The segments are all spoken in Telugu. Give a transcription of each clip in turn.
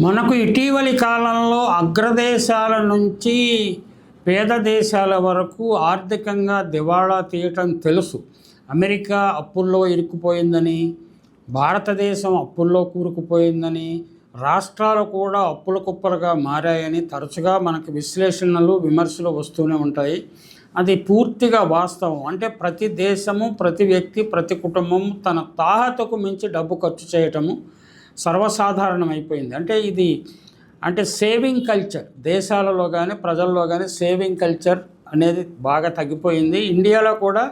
మనకు ఇటీవలి కాలంలో అగ్రదేశాల నుంచి పేద దేశాల వరకు ఆర్థికంగా దివాళా తీయటం తెలుసు. అమెరికా అప్పుల్లో ఇరుక్కుపోయిందని భారతదేశం అప్పుల్లో కూరుకుపోయిందని రాష్ట్రాలు కూడా అప్పుల కుప్పలుగా మారాయని తరచుగా మనకు విశ్లేషణలు విమర్శలు వస్తూనే ఉంటాయి. అది పూర్తిగా వాస్తవం. అంటే ప్రతి దేశము ప్రతి వ్యక్తి ప్రతి కుటుంబం తన తాహతకు మించి డబ్బు ఖర్చు చేయటము సర్వసాధారణం అయిపోయింది అంటే ఇది అంటే సేవింగ్ కల్చర్ దేశాలలో కానీ ప్రజల్లో కానీ సేవింగ్ కల్చర్ అనేది బాగా తగ్గిపోయింది. ఇండియాలో కూడా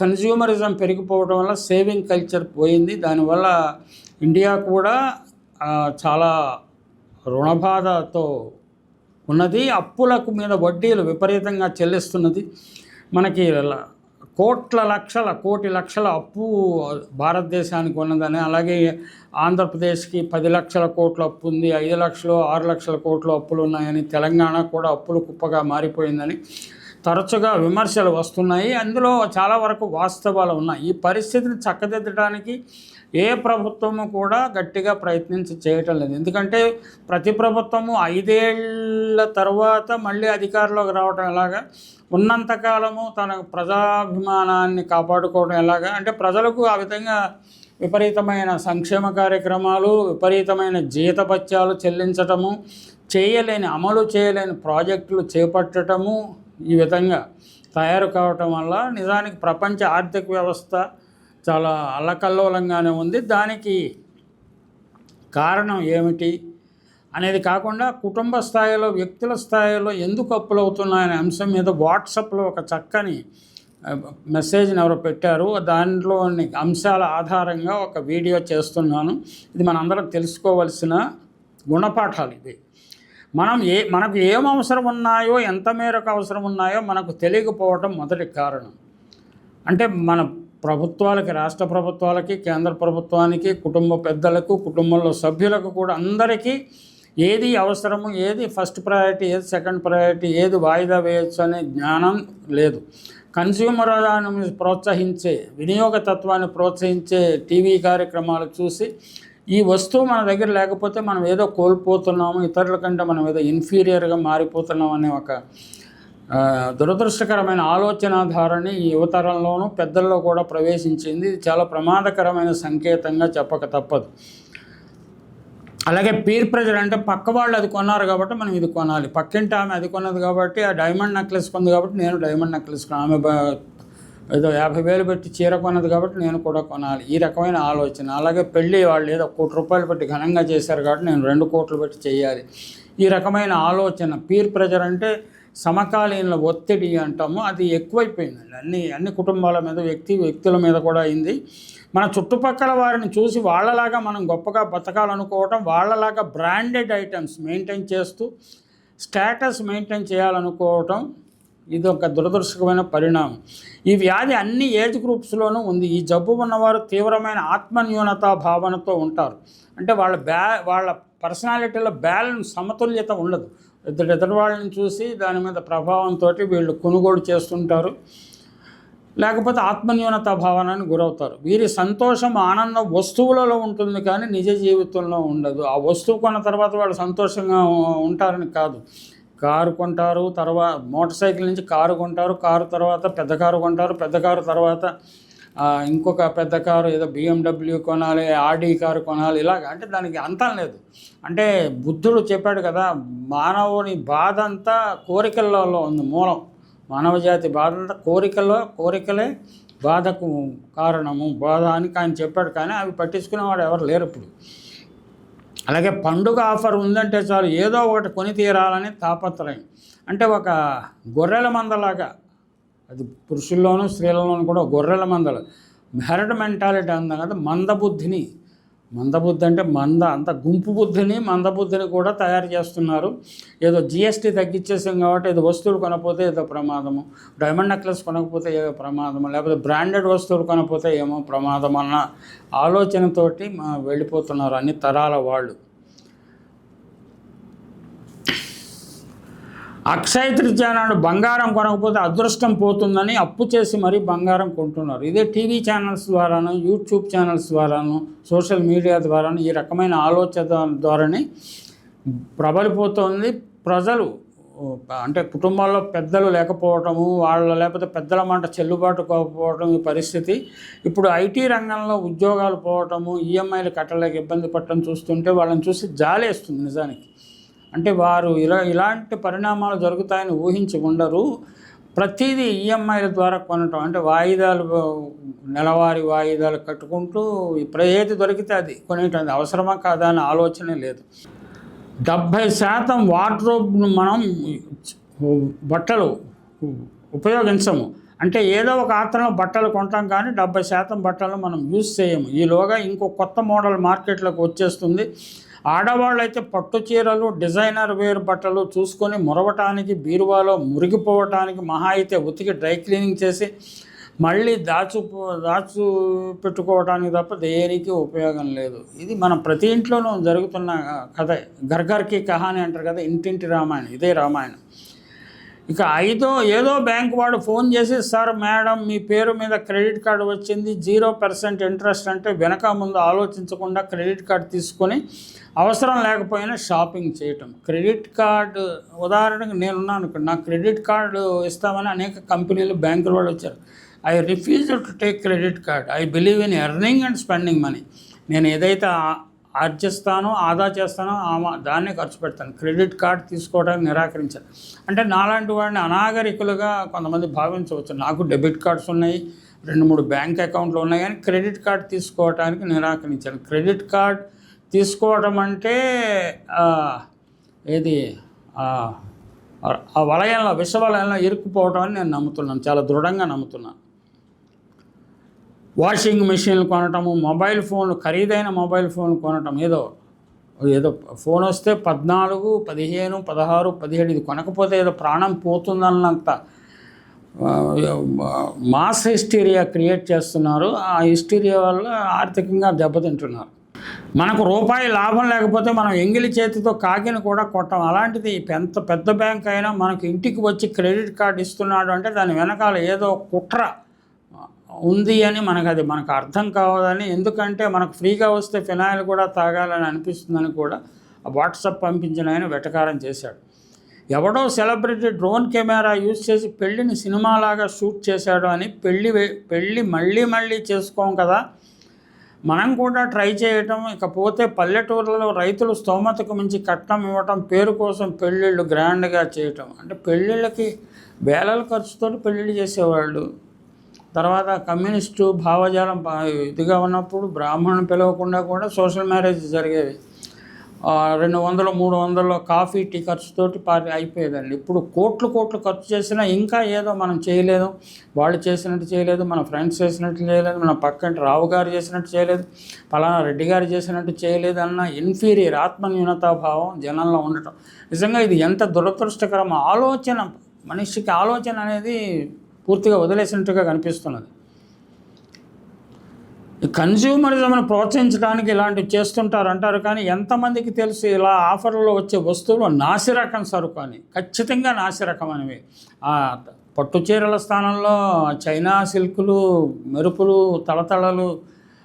కన్జ్యూమరిజం పెరిగిపోవడం వల్ల సేవింగ్ కల్చర్ పోయింది. దానివల్ల ఇండియా కూడా చాలా రుణబాధతో ఉన్నది. అప్పులకు మీద వడ్డీలు విపరీతంగా చెల్లిస్తున్నది. మనకి కోట్ల లక్షల కోటి లక్షల అప్పు భారతదేశానికి ఉన్నదని అలాగే ఆంధ్రప్రదేశ్కి పది లక్షల కోట్ల అప్పు ఉంది ఐదు లక్షలు ఆరు లక్షల కోట్ల అప్పులు ఉన్నాయని తెలంగాణ కూడా అప్పులు కుప్పగా మారిపోయిందని తరచుగా విమర్శలు వస్తున్నాయి. అందులో చాలా వరకు వాస్తవాలు ఉన్నాయి. ఈ పరిస్థితిని చక్కదిద్దడానికి ఏ ప్రభుత్వము కూడా గట్టిగా ప్రయత్నించి చేయటం లేదు. ఎందుకంటే ప్రతి ప్రభుత్వము ఐదేళ్ళ తర్వాత మళ్ళీ అధికారంలోకి రావటం ఎలాగా? ఉన్నంతకాలము తన ప్రజాభిమానాన్ని కాపాడుకోవడం ఎలాగా? అంటే ప్రజలకు ఆ విధంగా విపరీతమైన సంక్షేమ కార్యక్రమాలు విపరీతమైన జీతపత్యాలు చెల్లించటము చేయలేని అమలు చేయలేని ప్రాజెక్టులు చేపట్టడము ఈ విధంగా తయారు కావటం వల్ల నిజానికి ప్రపంచ ఆర్థిక వ్యవస్థ చాలా అల్లకల్లోలంగానే ఉంది. దానికి కారణం ఏమిటి అనేది కాకుండా కుటుంబ స్థాయిలో వ్యక్తుల స్థాయిలో ఎందుకు అప్పులు అవుతున్నాయనే అంశం మీద వాట్సాప్లో ఒక చక్కని మెసేజ్ని ఎవరో పెట్టారు. దాంట్లోని అంశాల ఆధారంగా ఒక వీడియో చేస్తున్నాను. ఇది మనందరం తెలుసుకోవలసిన గుణపాఠాలు ఇది మనం ఏ మనకు ఏం అవసరం ఉన్నాయో ఎంత మేరకు అవసరం ఉన్నాయో మనకు తెలియకపోవటం మొదటి కారణం. అంటే మన ప్రభుత్వాలకి రాష్ట్ర ప్రభుత్వాలకి కేంద్ర ప్రభుత్వానికి కుటుంబ పెద్దలకు కుటుంబంలో సభ్యులకు కూడా అందరికీ ఏది అవసరము ఏది ఫస్ట్ ప్రయారిటీ ఏది సెకండ్ ప్రయారిటీ ఏది వాయిదా వేయచ్చు అనే జ్ఞానం లేదు. కన్స్యూమరాన్ని ప్రోత్సహించే వినియోగ తత్వాన్ని ప్రోత్సహించే టీవీ కార్యక్రమాలు చూసి ఈ వస్తువు మన దగ్గర లేకపోతే మనం ఏదో కోల్పోతున్నాము ఇతరుల కంటే మనం ఏదో ఇన్ఫీరియర్గా మారిపోతున్నాం అనే ఒక దురదృష్టకరమైన ఆలోచన ధారణ ఈ యువతరంలోనూ పెద్దల్లో కూడా ప్రవేశించింది. ఇది చాలా ప్రమాదకరమైన సంకేతంగా చెప్పక తప్పదు. అలాగే పీర్ ప్రెజర్ అంటే పక్క వాళ్ళు అది కొన్నారు కాబట్టి మనం ఇది కొనాలి. పక్కింటి ఆమె అది కొన్నది కాబట్టి ఆ డైమండ్ నెక్లెస్ కొంది కాబట్టి నేను డైమండ్ నెక్లెస్ ఆమె ఏదో యాభై వేలు పెట్టి చీర కొన్నది కాబట్టి నేను కూడా కొనాలి. ఈ రకమైన ఆలోచన. అలాగే పెళ్ళి వాళ్ళు ఏదో కోటి రూపాయలు పెట్టి ఘనంగా చేశారు కాబట్టి నేను రెండు కోట్లు పెట్టి చేయాలి. ఈ రకమైన ఆలోచన. పీర్ ప్రెజర్ అంటే సమకాలీన ఒత్తిడి అంటాము. అది ఎక్కువైపోయిందండి. అన్ని అన్ని కుటుంబాల మీద వ్యక్తి వ్యక్తుల మీద కూడా అయింది. మన చుట్టుపక్కల వారిని చూసి వాళ్ళలాగా మనం గొప్పగా బతకాలనుకోవటం వాళ్ళలాగా బ్రాండెడ్ ఐటమ్స్ మెయింటైన్ చేస్తూ స్టేటస్ మెయింటైన్ చేయాలనుకోవటం ఇది ఒక దురదృష్టకమైన పరిణామం. ఈ వ్యాధి అన్ని ఏజ్ గ్రూప్స్లోనూ ఉంది. ఈ జబ్బు ఉన్నవారు తీవ్రమైన ఆత్మన్యూనతా భావనతో ఉంటారు. అంటే వాళ్ళ బ్యా వాళ్ళ పర్సనాలిటీలో బ్యాలెన్స్ సమతుల్యత ఉండదు. ఇద్దరు ఇద్దరు వాళ్ళని చూసి దాని మీద ప్రభావంతో వీళ్ళు కొనుగోలు చేస్తుంటారు. లేకపోతే ఆత్మన్యూనత భావనానికి గురవుతారు. వీరి సంతోషం ఆనందం వస్తువులలో ఉంటుంది కానీ నిజ జీవితంలో ఉండదు. ఆ వస్తువు కొన్న తర్వాత వాళ్ళు సంతోషంగా ఉంటారని కాదు. కారు కొంటారు తర్వాత మోటార్ సైకిల్ నుంచి కారు కొంటారు కారు తర్వాత పెద్ద కారు కొంటారు పెద్ద కారు తర్వాత ఇంకొక పెద్ద కారు ఏదో బిఎండబ్ల్యూ కొనాలి ఆర్డీ కారు కొనాలి ఇలాగ. అంటే దానికి అంతం లేదు. అంటే బుద్ధుడు చెప్పాడు కదా మానవుని బాధ అంతా కోరికలలో ఉంది మూలం. మానవ జాతి బాధ అంతా కోరికలో కోరికలే బాధకు కారణము బాధ అని ఆయన చెప్పాడు. కానీ అవి పట్టించుకునేవాడు ఎవరు లేరు ఇప్పుడు. అలాగే పండుగ ఆఫర్ ఉందంటే చాలు ఏదో ఒకటి కొని తీరాలని తాపత్రయం. అంటే ఒక గొర్రెల మందలాగా అది పురుషుల్లోనూ స్త్రీలలోనూ కూడా గొర్రెల మందలు. హెరడ్ మెంటాలిటీ అందాం కదా మందబుద్ధిని మందబుద్ధి అంటే మంద అంత గుంపు బుద్ధిని మందబుద్ధిని కూడా తయారు చేస్తున్నారు. ఏదో జిఎస్టీ తగ్గించేసాం కాబట్టి ఏదో వస్తువులు కొనకపోతే ఏదో ప్రమాదము. డైమండ్ నెక్లెస్ కొనకపోతే ఏదో ప్రమాదము. లేకపోతే బ్రాండెడ్ వస్తువులు కొనకపోతే ఏమో ప్రమాదం అన్న ఆలోచనతోటి వెళ్ళిపోతున్నారు అన్ని తరాల వాళ్ళు. అక్షయ తృతీయ నాడు బంగారం కొనకపోతే అదృష్టం పోతుందని అప్పు చేసి మరీ బంగారం కొంటున్నారు. ఇదే టీవీ ఛానల్స్ ద్వారాను యూట్యూబ్ ఛానల్స్ ద్వారాను సోషల్ మీడియా ద్వారాను ఈ రకమైన ఆలోచన ద్వారానే ప్రబలిపోతుంది. ప్రజలు అంటే కుటుంబాల్లో పెద్దలు లేకపోవటము వాళ్ళ లేకపోతే పెద్దల మాట చెల్లుబాటు కాకపోవటం ఈ పరిస్థితి. ఇప్పుడు ఐటీ రంగంలో ఉద్యోగాలు పోవటము ఈఎంఐలు కట్టలేక ఇబ్బంది పడటం చూస్తుంటే వాళ్ళని చూసి జాలేస్తుంది నిజానికి. అంటే వారు ఇలా ఇలాంటి పరిణామాలు జరుగుతాయని ఊహించి ఉండరు. ప్రతిదీ ఈఎంఐల ద్వారా కొనటం అంటే వాయిదాలు నెలవారీ వాయిదాలు కట్టుకుంటూ ఇప్పుడు ఏది దొరికితే అది కొనేటది అవసరమా కాదా అనే ఆలోచనే లేదు. డెబ్భై శాతం వార్డ్రోబ్ను మనం బట్టలు ఉపయోగించము. అంటే ఏదో ఒక ఆత్రంలో బట్టలు కొంటాం కానీ డెబ్బై శాతం బట్టలు మనం యూజ్ చేయము. ఈలోగా ఇంకో కొత్త మోడల్ మార్కెట్లోకి వచ్చేస్తుంది. ఆడవాళ్ళు అయితే పట్టు చీరలు డిజైనర్ వేర్ బట్టలు చూసుకొని మురవటానికి బీరువాలో మురిగిపోవటానికి మహా అయితే ఉతికి డ్రై క్లీనింగ్ చేసి మళ్ళీ దాచు దాచు పెట్టుకోవటానికి తప్ప దేనికి ఉపయోగం లేదు. ఇది మనం ప్రతి ఇంట్లోనూ జరుగుతున్న కథ. గర్గర్కి కహాని అంటారు కదా ఇంటింటి రామాయణం ఇదే రామాయణం. ఇక ఐదో ఏదో బ్యాంక్ వాడు ఫోన్ చేసి సార్ మేడం మీ పేరు మీద క్రెడిట్ కార్డు వచ్చింది. జీరో పర్సెంట్ ఇంట్రెస్ట్ అంటే వెనక ముందు ఆలోచించకుండా క్రెడిట్ కార్డు తీసుకొని అవసరం లేకపోయినా షాపింగ్ చేయటం. క్రెడిట్ కార్డు ఉదాహరణకు నేనున్నాను అనుకోండి నా క్రెడిట్ కార్డు ఇస్తామని అనేక కంపెనీలు బ్యాంకుల వాళ్ళు వచ్చారు. I refuse to take credit card. I believe in earning and spending money. నేను ఏదైతే ఆర్జిస్తాను ఆదా చేస్తానో దాన్నే ఖర్చు పెడతాను. క్రెడిట్ కార్డ్ తీసుకోవడానికి నిరాకరించాను. అంటే నాలాంటి వాడిని అనాగరికులుగా కొంతమంది భావించవచ్చు. నాకు డెబిట్ కార్డ్స్ ఉన్నాయి రెండు మూడు బ్యాంక్ అకౌంట్లు ఉన్నాయి కానీ క్రెడిట్ కార్డ్ తీసుకోవడానికి నిరాకరించాను. క్రెడిట్ కార్డ్ తీసుకోవడం అంటే ఏది? ఆ వలయంలో విష వలయంలో ఇరుక్కుపోవడం అని నేను నమ్ముతున్నాను. చాలా దృఢంగా నమ్ముతున్నాను. వాషింగ్ మిషన్లు కొనటము మొబైల్ ఫోన్లు ఖరీదైన మొబైల్ ఫోన్లు కొనటం ఏదో ఏదో ఫోన్ వస్తే పద్నాలుగు పదిహేను పదహారు పదిహేడు ఇది కొనకపోతే ఏదో ప్రాణం పోతుందన్నంత మాస్ హిస్టీరియా క్రియేట్ చేస్తున్నారు. ఆ హిస్టీరియా వల్ల ఆర్థికంగా దెబ్బతింటున్నారు. మనకు రూపాయి లాభం లేకపోతే మనం ఎంగిలి చేతితో కాకిని కూడా కొట్టం. అలాంటిది పెద్ద పెద్ద బ్యాంక్ అయినా మనకు ఇంటికి వచ్చి క్రెడిట్ కార్డు ఇస్తున్నాడు అంటే దాని వెనకాల ఏదో కుట్ర. ఉంది అని మనకు అది మనకు అర్థం కావదని ఎందుకంటే మనకు ఫ్రీగా వస్తే ఫినాయిల్ కూడా తాగాలని అనిపిస్తుందని కూడా వాట్సాప్ పంపించిన ఆయన వెటకారం చేశాడు. ఎవడో సెలబ్రిటీ డ్రోన్ కెమెరా యూజ్ చేసి పెళ్ళిని సినిమాలాగా షూట్ చేశాడు అని పెళ్ళి పెళ్ళి మళ్ళీ మళ్ళీ చేసుకోం కదా. మనం కూడా ట్రై చేయటం ఇకపోతే పల్లెటూర్లలో రైతులు స్తోమతకు మించి కట్నం ఇవ్వటం పేరు కోసం పెళ్ళిళ్ళు గ్రాండ్గా చేయటం. అంటే పెళ్ళిళ్ళకి వేలల ఖర్చుతో పెళ్ళిళ్ళు చేసేవాళ్ళు. తర్వాత కమ్యూనిస్టు భావజాలం ఇదిగా ఉన్నప్పుడు బ్రాహ్మణుని పిలవకుండా కూడా సోషల్ మ్యారేజ్ జరిగేవి రెండు వందలు మూడు వందల్లో కాఫీ టీ ఖర్చుతోటి పార్టీ అయిపోయేదండి. ఇప్పుడు కోట్లు కోట్లు ఖర్చు చేసినా ఇంకా ఏదో మనం చేయలేదు. వాళ్ళు చేసినట్టు చేయలేదు మన ఫ్రెండ్స్ చేసినట్టు చేయలేదు మన పక్కంటి రావు గారు చేసినట్టు చేయలేదు పలానా రెడ్డి గారు చేసినట్టు చేయలేదు అన్న ఇన్ఫీరియర్ ఆత్మన్యూనతాభావం జనంలో ఉండటం. నిజంగా ఇది ఎంత దురదృష్టకరం ఆలోచన మనిషికి ఆలోచన అనేది పూర్తిగా వదిలేసినట్టుగా కనిపిస్తున్నది. కన్జ్యూమరిజంను ప్రోత్సహించడానికి ఇలాంటివి చేస్తుంటారు అంటారు కానీ ఎంతమందికి తెలుసు ఇలా ఆఫర్లో వచ్చే వస్తువులు నాసిరకం సరుకు అని. ఖచ్చితంగా నాసిరకం అనేవి. పట్టు చీరల స్థానంలో చైనా సిల్కులు మెరుపులు తలతళలు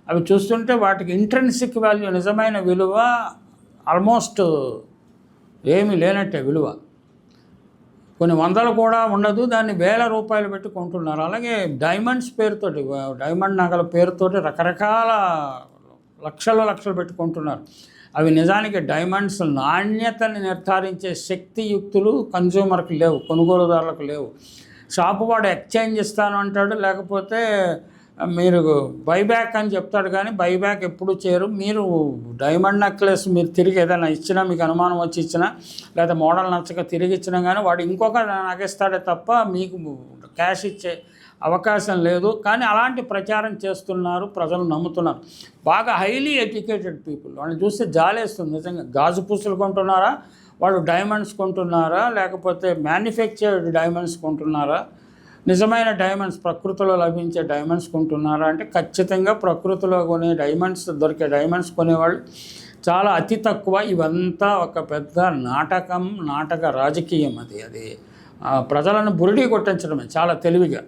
అవి చూస్తుంటే వాటికి ఇంట్రెన్సిక్ వాల్యూ నిజమైన విలువ ఆల్మోస్ట్ ఏమీ లేనట్టే విలువ. కొన్ని వందలు కూడా ఉండదు. దాన్ని వేల రూపాయలు పెట్టి కొంటున్నారు. అలాగే డైమండ్స్ పేరుతోటి డైమండ్ నగల పేరుతోటి రకరకాల లక్షలు లక్షలు పెట్టుకుంటున్నారు అవి నిజానికి డైమండ్స్ నాణ్యతని నిర్ధారించే శక్తియుక్తులు కన్జ్యూమర్కి లేవు కొనుగోలుదారులకు లేవు. షాపు వాడు ఎక్స్చేంజ్ ఇస్తాను అంటాడు లేకపోతే మీరు బైబ్యాక్ అని చెప్తాడు కానీ బైబ్యాక్ ఎప్పుడు చేయరు. మీరు డైమండ్ నెక్లెస్ మీరు తిరిగి ఏదైనా ఇచ్చినా మీకు అనుమానం వచ్చి ఇచ్చినా లేదా మోడల్ నచ్చక తిరిగి ఇచ్చినా కానీ వాడు ఇంకొక నగేస్తాడే తప్ప మీకు క్యాష్ ఇచ్చే అవకాశం లేదు. కానీ అలాంటి ప్రచారం చేస్తున్నారు ప్రజలు నమ్ముతున్నారు. బాగా హైలీ ఎడ్యుకేటెడ్ పీపుల్ వాళ్ళని చూస్తే జాలేస్తుంది. నిజంగా గాజు పూసలు కొంటున్నారా? వాళ్ళు డైమండ్స్ కొంటున్నారా? లేకపోతే మ్యానుఫ్యాక్చర్డ్ డైమండ్స్ కొంటున్నారా? నిజమైన డైమండ్స్ ప్రకృతిలో లభించే డైమండ్స్ కొంటున్నారా అంటే ఖచ్చితంగా ప్రకృతిలో కొనే డైమండ్స్ దొరికే డైమండ్స్ కొనేవాళ్ళు. చాలా అతి తక్కువ. ఇవంతా ఒక పెద్ద నాటకం నాటక రాజకీయం అది అది. ప్రజలను బురిడి కొట్టించడమే చాలా తెలివిగా.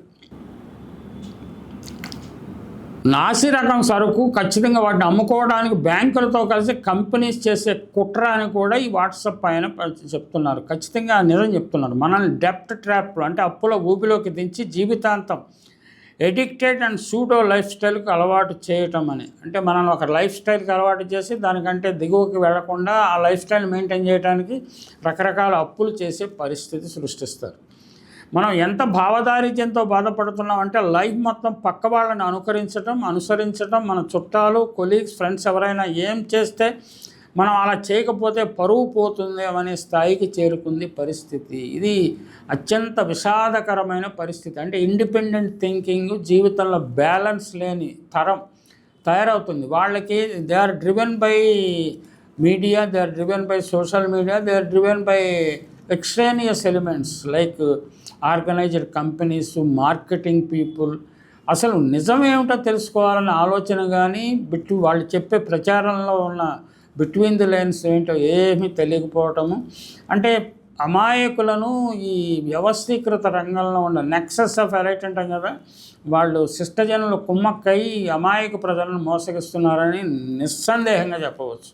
నాసి రకం సరుకు ఖచ్చితంగా వాటిని అమ్ముకోవడానికి బ్యాంకులతో కలిసి కంపెనీస్ చేసే కుట్ర అని కూడా ఈ వాట్సాప్ పైన చెప్తున్నారు. ఖచ్చితంగా నిజం చెప్తున్నారు. మనల్ని డెప్ట్ ట్రాప్ అంటే అప్పుల ఊపిలోకి దించి జీవితాంతం ఎడిక్టెడ్ అండ్ సూడో లైఫ్ స్టైల్కి అలవాటు చేయటం అని. అంటే మనం ఒక లైఫ్ స్టైల్కి అలవాటు చేసి దానికంటే దిగువకి వెళ్ళకుండా ఆ లైఫ్ స్టైల్ మెయింటైన్ చేయడానికి రకరకాల అప్పులు చేసే పరిస్థితి సృష్టిస్తారు. మనం ఎంత భావదారిద్యంతో బాధపడుతున్నాం అంటే లైఫ్ మొత్తం పక్క వాళ్ళని అనుకరించడం అనుసరించడం మన చుట్టాలు కొలీగ్స్ ఫ్రెండ్స్ ఎవరైనా ఏం చేస్తే మనం అలా చేయకపోతే పరువు పోతుందేమనే స్థాయికి చేరుకుంది పరిస్థితి. ఇది అత్యంత విషాదకరమైన పరిస్థితి. అంటే ఇండిపెండెంట్ థింకింగ్ జీవితంలో బ్యాలెన్స్ లేని తరం తయారవుతుంది. వాళ్ళకి they are driven by media they are driven by social media they are driven by extraneous elements like organised companies marketing people. అసలు నిజం ఏమిటో తెలుసుకోవాలనే ఆలోచన కానీ బిట్టు వాళ్ళు చెప్పే ప్రచారంలో ఉన్న బిట్వీన్ ది లైన్స్ ఏంటో ఏమీ తెలియకపోవటము. అంటే అమాయకులను ఈ వ్యవస్థీకృత రంగంలో ఉన్న నెక్సెస్ ఆఫ్ ఎలైట్ అంటాం కదా వాళ్ళు శిష్టజనులు కుమ్మక్కై అమాయక ప్రజలను మోసగిస్తున్నారని నిస్సందేహంగా చెప్పవచ్చు.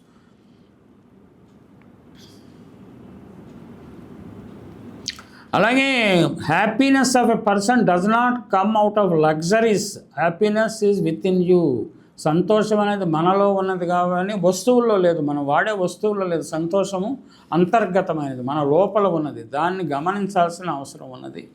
అలాగే happiness of a person does not come out of luxuries happiness is with in you సంతోషం అనేది మనలో ఉన్నది కాబట్టి వస్తువుల్లో లేదు. మనం వాడే వస్తువుల్లో లేదు. సంతోషము అంతర్గతమైనది. మన లోపల ఉన్నది. దాన్ని గమనించాల్సిన అవసరం ఉన్నది.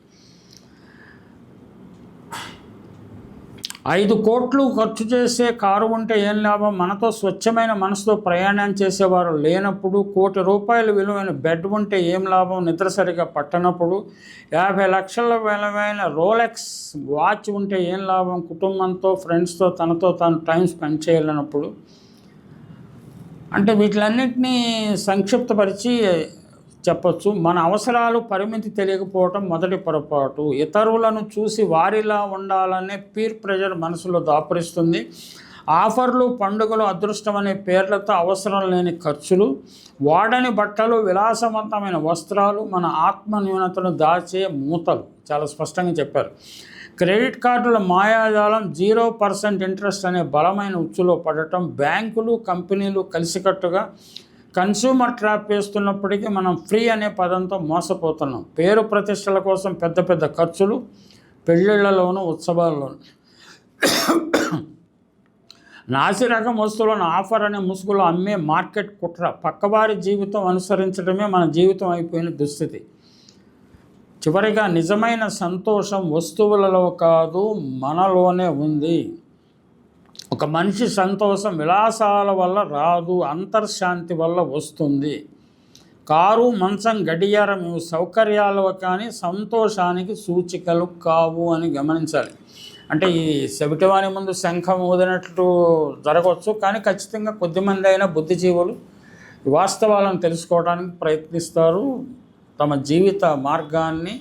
ఐదు కోట్లు ఖర్చు చేసే కారు ఉంటే ఏం లాభం? మనతో స్వచ్ఛమైన మనసుతో ప్రయాణం చేసేవారు లేనప్పుడు కోటి రూపాయల విలువైన బెడ్ ఉంటే ఏం లాభం? నిద్ర సరిగా పట్టనప్పుడు యాభై లక్షల విలువైన రోలెక్స్ వాచ్ ఉంటే ఏం లాభం? కుటుంబంతో ఫ్రెండ్స్తో తనతో తాను టైం స్పెండ్ చేయాలన్నప్పుడు అంటే వీటిలన్నింటినీ సంక్షిప్తపరిచి చెప్పొచ్చు. మన అవసరాలు పరిమితి తెలియకపోవటం మొదటి పొరపాటు. ఇతరులను చూసి వారిలా ఉండాలనే పీర్ ప్రెజర్ మనసులో దాపరిస్తుంది. ఆఫర్లు పండుగలు అదృష్టం అనే పేర్లతో అవసరం లేని ఖర్చులు. వాడని బట్టలు విలాసవంతమైన వస్త్రాలు మన ఆత్మ న్యూనతను దాచే మూతలు. చాలా స్పష్టంగా చెప్పారు. క్రెడిట్ కార్డుల మాయాజాలం జీరో పర్సెంట్ ఇంట్రెస్ట్ అనే బలమైన ఉచ్చులో పడటం బ్యాంకులు కంపెనీలు కలిసికట్టుగా కన్స్యూమర్ ట్రాప్ వేస్తున్నప్పటికీ మనం ఫ్రీ అనే పదంతో మోసపోతున్నాం. పేరు ప్రతిష్టల కోసం పెద్ద పెద్ద ఖర్చులు పెళ్ళిళ్ళలోనూ ఉత్సవాల్లోనూ. నాసిరకం వస్తువులను ఆఫర్ అనే ముసుగులో అమ్మే మార్కెట్ కుట్ర పక్కవారి జీవితం అనుసరించడమే మన జీవితం అయిపోయిన దుస్థితి. చివరిగా నిజమైన సంతోషం వస్తువులలో కాదు మనలోనే ఉంది. ఒక మనిషి సంతోషం విలాసాల వల్ల రాదు అంతర్శాంతి వల్ల వస్తుంది. కారు మంచం గడియారం ఇవి సౌకర్యాలు కానీ సంతోషానికి సూచికలు కావు అని గమనించాలి. అంటే ఈ సెవిటివాని ముందు శంఖం ఊదినట్లు జరగవచ్చు కానీ ఖచ్చితంగా కొద్దిమంది అయినా బుద్ధిజీవులు వాస్తవాలను తెలుసుకోవడానికి ప్రయత్నిస్తారు తమ జీవిత మార్గాన్ని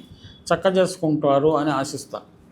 చక్కజేసుకుంటారు అని ఆశిస్తారు